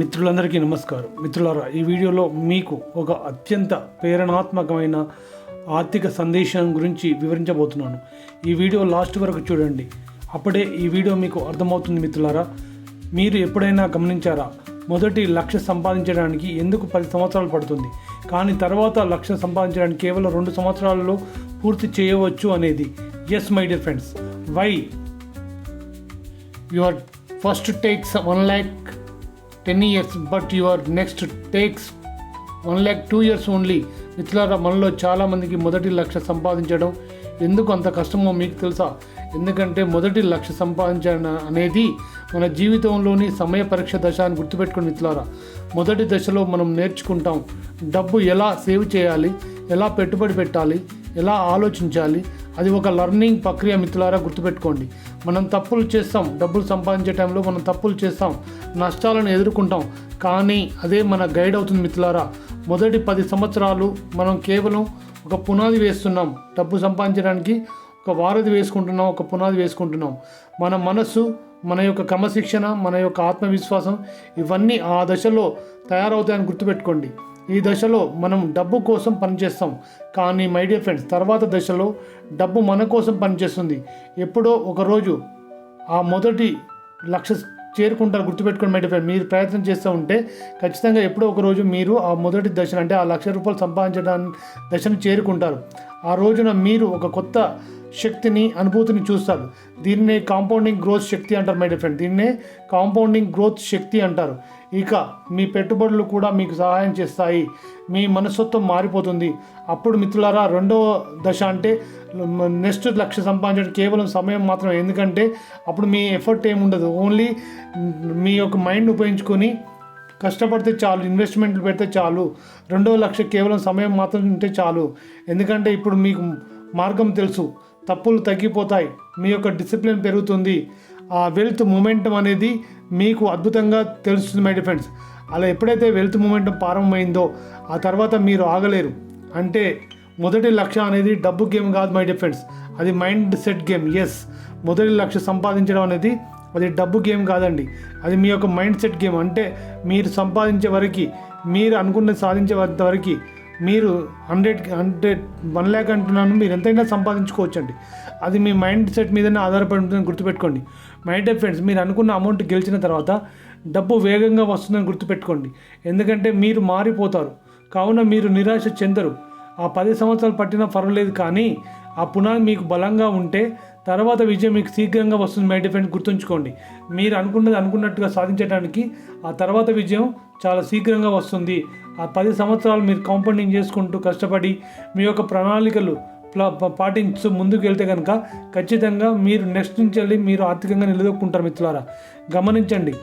మిత్రులందరికీ నమస్కారం. మిత్రులారా ఈ వీడియోలో మీకు ఒక అత్యంత ప్రేరణాత్మకమైన ఆర్థిక సందేశం గురించి వివరించబోతున్నాను. ఈ వీడియో లాస్ట్ వరకు చూడండి. అప్పుడే ఈ వీడియో మీకు అర్థమవుతుంది మిత్రులారా. మీరు ఎప్పుడైనా గమనించారా? మొదటి లక్ష సంపాదించడానికి ఎందుకు పది సంవత్సరాలు పడుతుంది? కానీ తర్వాత లక్ష్యం సంపాదించడానికి కేవలం రెండు సంవత్సరాలలో పూర్తి చేయవచ్చు అనేది. Yes my dear friends why your first takes one lakh ten years but your next takes one lakh two years only మిత్రులారా మనలో చాలామందికి మొదటి లక్ష్య సంపాదించడం ఎందుకు అంత కష్టమో మీకు తెలుసా? ఎందుకంటే మొదటి లక్ష్య సంపాదించడం అనేది మన జీవితంలోని సమయ పరీక్ష దశ అని గుర్తుపెట్టుకుని మిత్రులారా మొదటి దశలో మనం నేర్చుకుంటాం డబ్బు ఎలా సేవ్ చేయాలి ఎలా పెట్టుబడి పెట్టాలి ఎలా ఆలోచించాలి అది ఒక లర్నింగ్ ప్రక్రియ మిత్రులారా గుర్తుపెట్టుకోండి. మనం తప్పులు చేస్తాం డబ్బులు సంపాదించే టైంలో మనం తప్పులు చేస్తాం నష్టాలను ఎదుర్కొంటాం కానీ అదే మన గైడ్ అవుతుంది మిత్రులారా. మొదటి పది సంవత్సరాలు మనం కేవలం ఒక పునాది వేస్తున్నాం డబ్బు సంపాదించడానికి ఒక వారధి వేసుకుంటున్నాం ఒక పునాది వేసుకుంటున్నాం. మన మనస్సు మన యొక్క క్రమశిక్షణ మన యొక్క ఆత్మవిశ్వాసం ఇవన్నీ ఆ దశలో తయారవుతాయని గుర్తుపెట్టుకోండి. ఈ దశలో మనం డబ్బు కోసం పనిచేస్తాం. కానీ మై డియర్ ఫ్రెండ్స్ తర్వాత దశలో డబ్బు మన కోసం పనిచేస్తుంది. ఎప్పుడో ఒకరోజు ఆ మొదటి లక్ష చేరుకుంటారు గుర్తుపెట్టుకుని మై డియర్ ఫ్రెండ్ మీరు ప్రయత్నం చేస్తూ ఉంటే ఖచ్చితంగా ఎప్పుడో ఒక రోజు మీరు ఆ మొదటి దశను అంటే ఆ లక్ష రూపాయలు సంపాదించడానికి దశను చేరుకుంటారు. ఆ రోజున మీరు ఒక కొత్త శక్తిని అనుభూతిని చూస్తారు. దీన్నే కాంపౌండింగ్ గ్రోత్ శక్తి అంటారు మై డిఫరెంట్ దీన్నే కాంపౌండింగ్ గ్రోత్ శక్తి అంటారు. ఇక మీ పెట్టుబడులు కూడా మీకు సహాయం చేస్తాయి. మీ మనస్తత్వం మారిపోతుంది. అప్పుడు మిత్రులారా రెండవ దశ అంటే నెక్స్ట్ లక్ష సంపాదించడం కేవలం సమయం మాత్రమే. ఎందుకంటే అప్పుడు మీ ఎఫర్ట్ ఏమి ఉండదు ఓన్లీ మీ యొక్క మైండ్ ఉపయోగించుకొని కష్టపడితే చాలు ఇన్వెస్ట్మెంట్లు పెడితే చాలు. రెండవ లక్ష కేవలం సమయం మాత్రం ఉంటే చాలు. ఎందుకంటే ఇప్పుడు మీకు మార్గం తెలుసు. తప్పులు తగ్గిపోతాయి. మీ యొక్క డిసిప్లిన్ పెరుగుతుంది. ఆ వెల్త్ మూమెంటం అనేది మీకు అద్భుతంగా తెలుస్తుంది మై ఫ్రెండ్స్ అలా ఎప్పుడైతే వెల్త్ మూమెంటం ప్రారంభమైందో ఆ తర్వాత మీరు ఆగలేరు. అంటే మొదటి లక్ష్యం అనేది డబ్బు గేమ్ కాదు మై ఫ్రెండ్స్ అది మైండ్ సెట్ గేమ్ ఎస్ మొదటి లక్ష్యం సంపాదించడం అనేది అది డబ్బు గేమ్ కాదండి. అది మీ యొక్క మైండ్ సెట్ గేమ్. అంటే మీరు సంపాదించే వరకు మీరు అనుకున్నది సాధించే వరకు మీరు హండ్రెడ్ హండ్రెడ్ వన్ ల్యాక్ అంటున్నాను మీరు ఎంతైనా సంపాదించుకోవచ్చండి. అది మీ మైండ్ సెట్ మీదనే ఆధారపడి ఉంటుందని గుర్తుపెట్టుకోండి. మైండ్ ఫ్రెండ్స్ మీరు అనుకున్న అమౌంట్ గెలిచిన తర్వాత డబ్బు వేగంగా వస్తుందని గుర్తుపెట్టుకోండి. ఎందుకంటే మీరు మారిపోతారు. కావున మీరు నిరాశ చెందరు. ఆ పది సంవత్సరాలు పట్టినా పర్వాలేదు కానీ ఆ పునాది మీకు బలంగా ఉంటే తర్వాత విజయం మీకు శీఘ్రంగా వస్తుంది. మై డిఫెండ్ గుర్తుంచుకోండి. మీరు అనుకున్నది అనుకున్నట్టుగా సాధించడానికి ఆ తర్వాత విజయం చాలా శీఘ్రంగా వస్తుంది. ఆ పది సంవత్సరాలు మీరు కాంపౌండింగ్ చేసుకుంటూ కష్టపడి మీ యొక్క ప్రణాళికలు ప్ల- పాటించు ముందుకు వెళ్తే కనుక ఖచ్చితంగా మీరు నెక్స్ట్ నుంచి వెళ్ళి మీరు ఆర్థికంగా నిలదొక్కుంటారు మిత్రులారా. గమనించండి.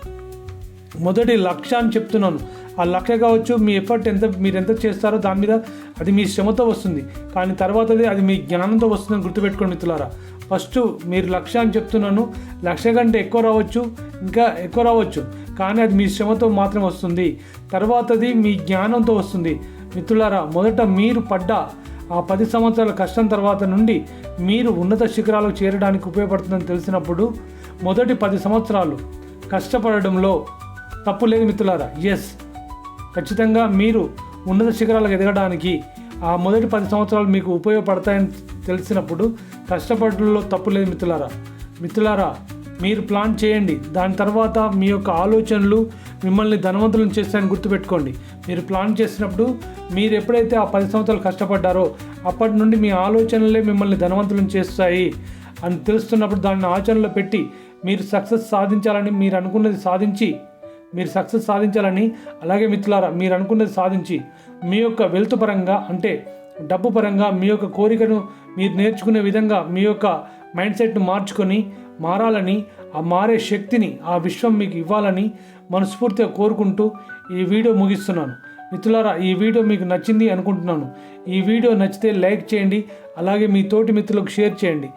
మొదటి లక్ష్యాన్ని చెప్తున్నాను. ఆ లక్ష్య కావచ్చు మీ ఎఫర్ట్ ఎంత మీరు ఎంత చేస్తారో దాని మీద అది మీ శ్రమతో వస్తుంది. కానీ తర్వాతది అది మీ జ్ఞానంతో వస్తుందని గుర్తుపెట్టుకోండి మిత్రులారా. ఫస్ట్ మీరు లక్ష్యాన్ని చెప్తున్నాను. లక్ష్య కంటే ఎక్కువ రావచ్చు ఇంకా ఎక్కువ రావచ్చు. కానీ అది మీ శ్రమతో మాత్రం వస్తుంది. తర్వాతది మీ జ్ఞానంతో వస్తుంది. మిత్రులారా మొదట మీరు పడ్డ ఆ పది సంవత్సరాల కష్టం తర్వాత నుండి మీరు ఉన్నత శిఖరాలకు చేరడానికి ఉపయోగపడుతుందని తెలిసినప్పుడు మొదటి పది సంవత్సరాలు కష్టపడడంలో తప్పు లేదు మిత్రులారా ఎస్ ఖచ్చితంగా మీరు ఉన్నత శిఖరాలకు ఎదగడానికి ఆ మొదటి పది సంవత్సరాలు మీకు ఉపయోగపడతాయని తెలిసినప్పుడు కష్టపడడంలో తప్పు లేదు మిత్రులారా మిత్రులారా మీరు ప్లాన్ చేయండి. దాని తర్వాత మీ యొక్క ఆలోచనలు మిమ్మల్ని ధనవంతులను చేస్తాయని గుర్తుపెట్టుకోండి. మీరు ప్లాన్ చేసినప్పుడు మీరు ఎప్పుడైతే ఆ పది సంవత్సరాలు కష్టపడ్డారో అప్పటి నుండి మీ ఆలోచనలే మిమ్మల్ని ధనవంతులను చేస్తాయి అని తెలుస్తున్నప్పుడు దాన్ని ఆచరణలో పెట్టి మీరు సక్సెస్ సాధించాలని మీరు అనుకున్నది సాధించి మీరు సక్సెస్ సాధించాలని. అలాగే మిత్రులారా మీరు అనుకున్నది సాధించి మీ యొక్క వెల్త్ పరంగా అంటే డబ్బు పరంగా మీ యొక్క కోరికను మీరు నేర్చుకునే విధంగా మీ యొక్క మైండ్ సెట్ను మార్చుకొని మారాలని ఆ మారే శక్తిని ఆ విశ్వం మీకు ఇవ్వాలని మనస్ఫూర్తిగా కోరుకుంటూ ఈ వీడియో ముగిస్తున్నాను. మిత్రులారా ఈ వీడియో మీకు నచ్చింది అనుకుంటున్నాను. ఈ వీడియో నచ్చితే లైక్ చేయండి అలాగే మీ తోటి మిత్రులకు షేర్ చేయండి.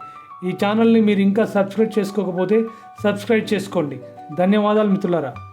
ఈ ఛానల్ని మీరు ఇంకా సబ్స్క్రైబ్ చేసుకోకపోతే సబ్స్క్రైబ్ చేసుకోండి. ధన్యవాదాలు మిత్రులారా.